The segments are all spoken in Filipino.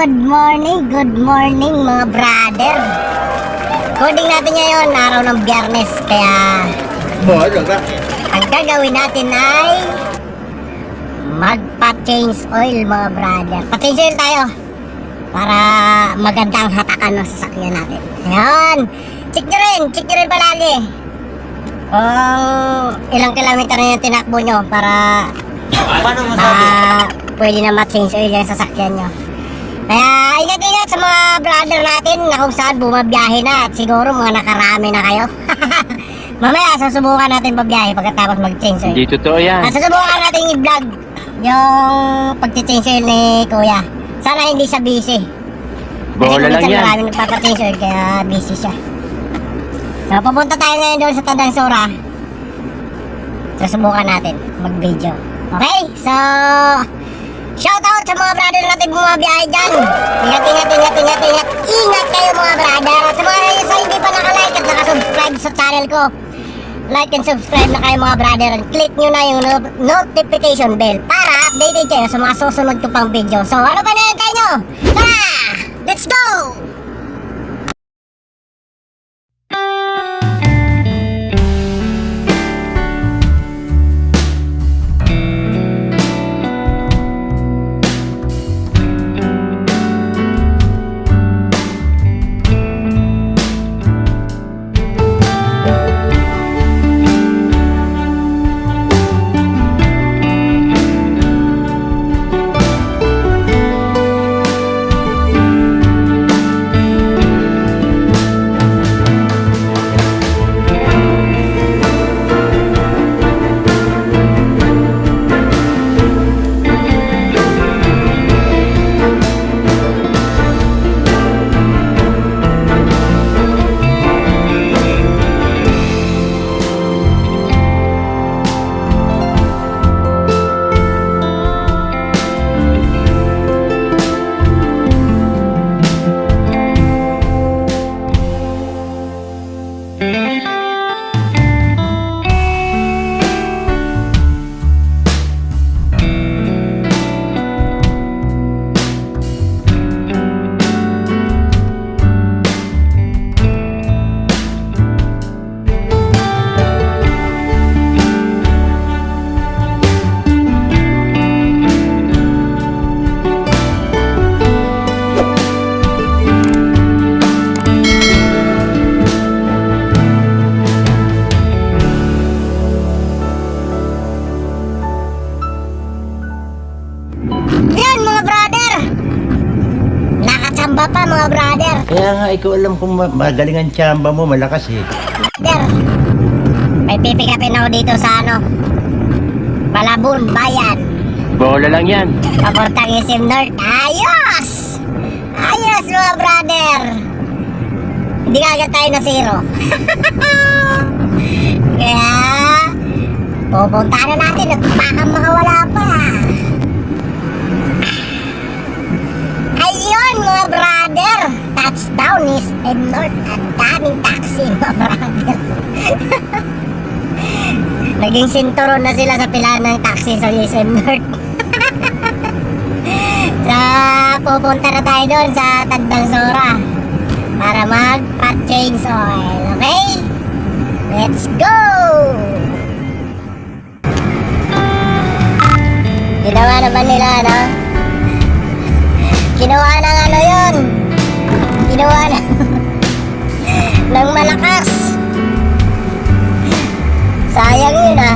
good morning, good morning mga brother. Coding natin ngayon, araw ng biyernes, kaya Mahal ka. ang gagawin natin ay magpa-change oil mga brother. Pa-change oil tayo para maganda ang hatakan ng sasakyan natin. Ayan. Check nyo rin, check nyo rin palagi. Kung ilang kilometer na yung tinakbo nyo para Paano masabi? ah, pwede na ma-change oil yung sasakyan nyo. Kaya ingat-ingat sa mga brother natin na kung saan bumabiyahe na at siguro mga nakarami na kayo. Mamaya susubukan natin pabiyahe pagkatapos mag-change oil. Hindi totoo yan. At susubukan natin i-vlog yung pag-change oil ni Kuya. Sana hindi siya busy. Bola lang yan. marami nagpapa-change oil kaya busy siya. So pupunta tayo ngayon doon sa Tandang Sora. Susubukan natin mag-video. Okay? So, shout out sa mga brother natin bumabiyahe dyan. Ingat, ingat, ingat, ingat, ingat. Ingat kayo mga brother. At sa mga sa hindi pa nakalike at nakasubscribe sa channel ko, like and subscribe na kayo mga brother and click nyo na yung no- notification bell para updated kayo sa mga susunod ko pang video. So, ano pa na yan kayo? Tara! Kaya nga, ikaw alam kung ma- magaling ang tsamba mo, malakas eh. Brother, may pipikapin ako dito sa ano, Malabon, Bayan. Bola lang yan. Pabortang SM North. Ayos! Ayos mga brother! Hindi ka agad tayo na zero. Kaya, pupunta na natin at baka makawala pa. Ayun mga brother! Touchdown is M North. Ang daming taxi mga brother. Naging sinturon na sila sa pila ng taxi sa SM North. sa pupunta na tayo doon sa Tandang Sora para mag-change oil. Okay? Let's go! Ginawa naman nila, ano? Ginawa ng ano yun? Ginawa na ng malakas. Sayang yun ah.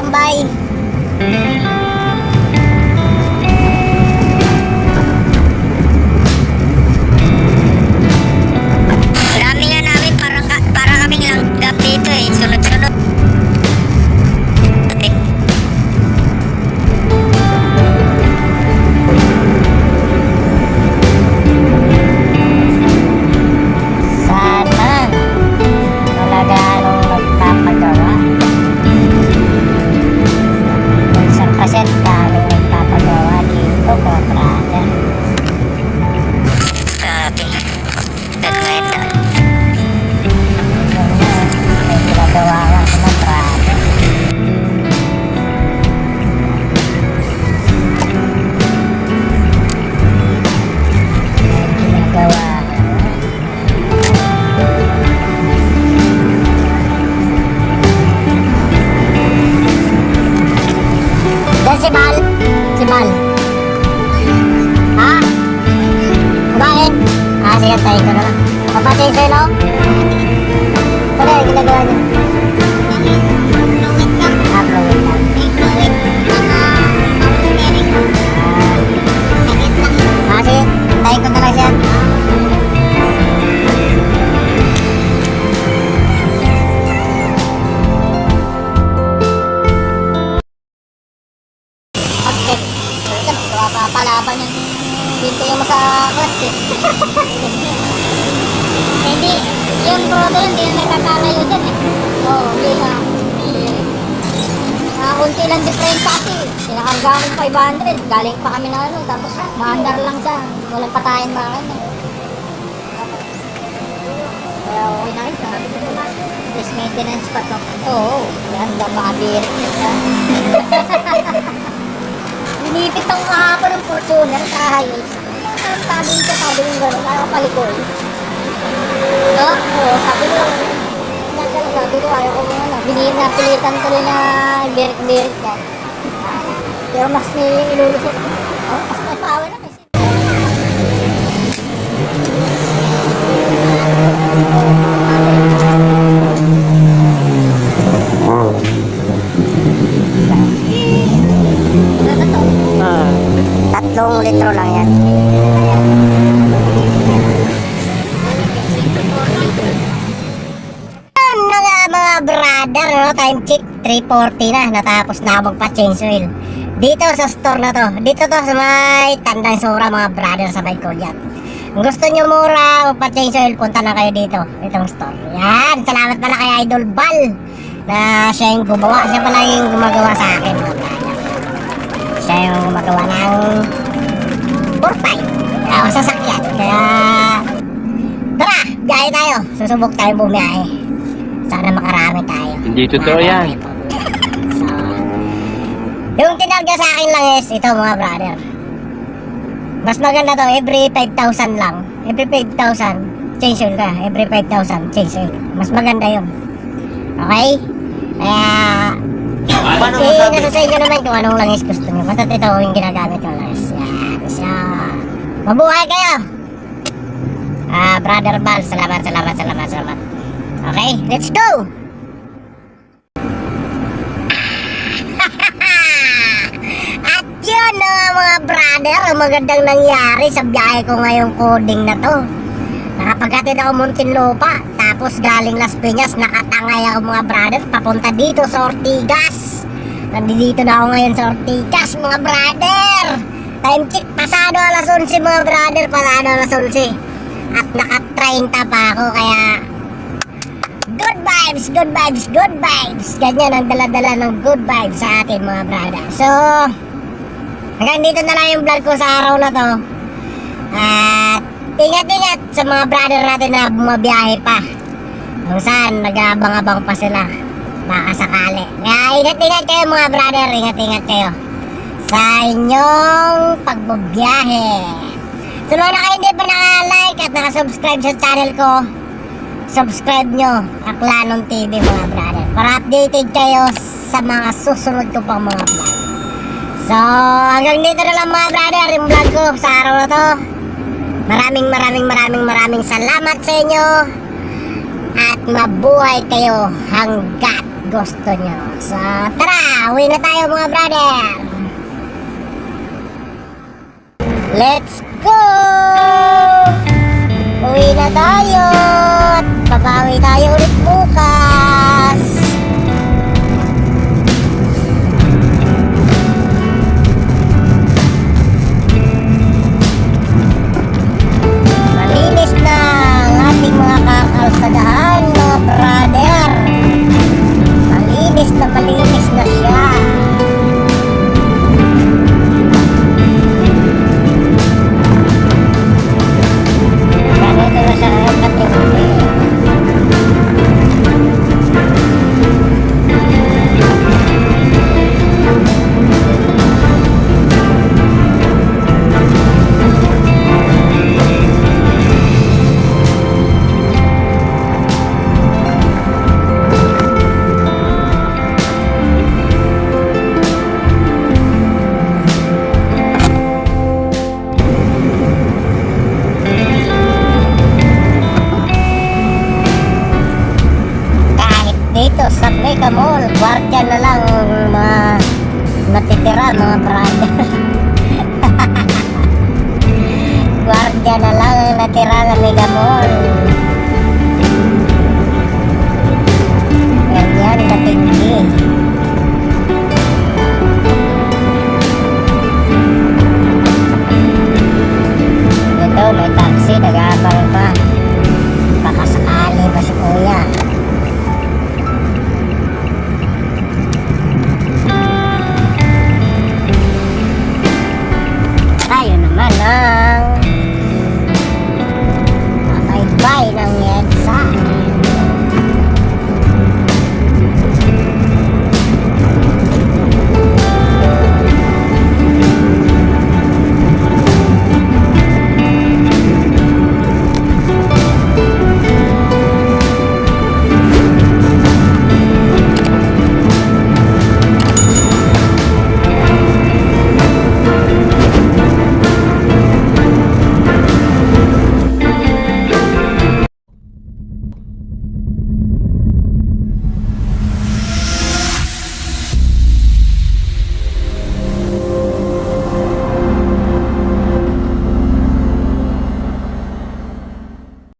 Sila eh. Hindi, yung throttle hindi na nagkakalayo dyan eh. Oo, oh, yun na. Ah, unti lang difference kasi. Sinakarga ko 500, galing pa kami na ano, tapos maandar lang siya. Walang patayan ba ano. Kaya okay na rin. This maintenance pa to. Oo, yan, makabirit niya. Binipit ang kahapon ng Fortuner sa highway. Ang sabi ko, sabi ko gano'n, ayaw palikol. No? Oo, sabi ko, nagkala sabi ko, ayaw ko muna. Binihim na pilitan tuloy na birik-birik ka. Pero mas may ilulusot ko. Oh, mas power na 140 na natapos na ako magpa-change oil dito sa store na to dito to sa may tandang sura mga brother sa may kulyat. Kung gusto nyo mura magpa-change oil punta na kayo dito itong store. Yan salamat pala kay Idol Bal na siya yung gumawa siya pala yung gumagawa sa akin. Mga brother siya yung gumagawa ng 4-5 ako sasakyan kaya tara biyahe tayo. Susubok tayo bumiyahe. Sana makarami tayo. Hindi totoo yan yung tinarga sa akin lang is ito mga brother. Mas maganda to, every 5,000 lang. Every 5,000, change oil ka. Every 5,000, change oil. Mas maganda yun. Okay? Kaya, Paano eh, masabi? nasa sa inyo naman kung anong langis gusto nyo. Basta ito yung ginagamit yung langis. Yan. So, mabuhay kayo! Ah, Brother Bal, salamat, salamat, salamat, salamat. Okay, let's go! At yun na nga mga brother, ang magandang nangyari sa biyahe ko ngayong coding na to. Nakapaghatid ako Muntinlupa, tapos galing Las Piñas, nakatangay ako mga brother, papunta dito sa Ortigas. Nandito na ako ngayon sa Ortigas mga brother. Time check, pasado alas 11 mga brother, pasado alas 11. At naka-30 pa ako, kaya good vibes, good vibes, good vibes. Ganyan ang dala-dala ng good vibes sa atin mga brother. So, hanggang dito na lang yung vlog ko sa araw na to. At ingat-ingat sa mga brother natin na bumabiyahe pa. Kung saan, nag-aabang-abang pa sila. Baka. Kaya ingat-ingat kayo mga brother, ingat-ingat kayo. Sa inyong pagbabiyahe. Sa mga na kayo hindi pa naka-like at naka-subscribe sa channel ko, subscribe nyo Aklanon TV mga brother para updated kayo sa mga susunod ko pang mga vlog. So, hanggang dito na lang mga brother yung vlog ko sa araw na to. Maraming maraming maraming maraming salamat sa inyo at mabuhay kayo hanggat gusto nyo. So, tara! Uwi na tayo mga brother! Let's go! Uwi na tayo! At babawi tayo ulit bukas! ano lang, mga matitira, mga brother. Guardia na lang natira ng Mega Mall.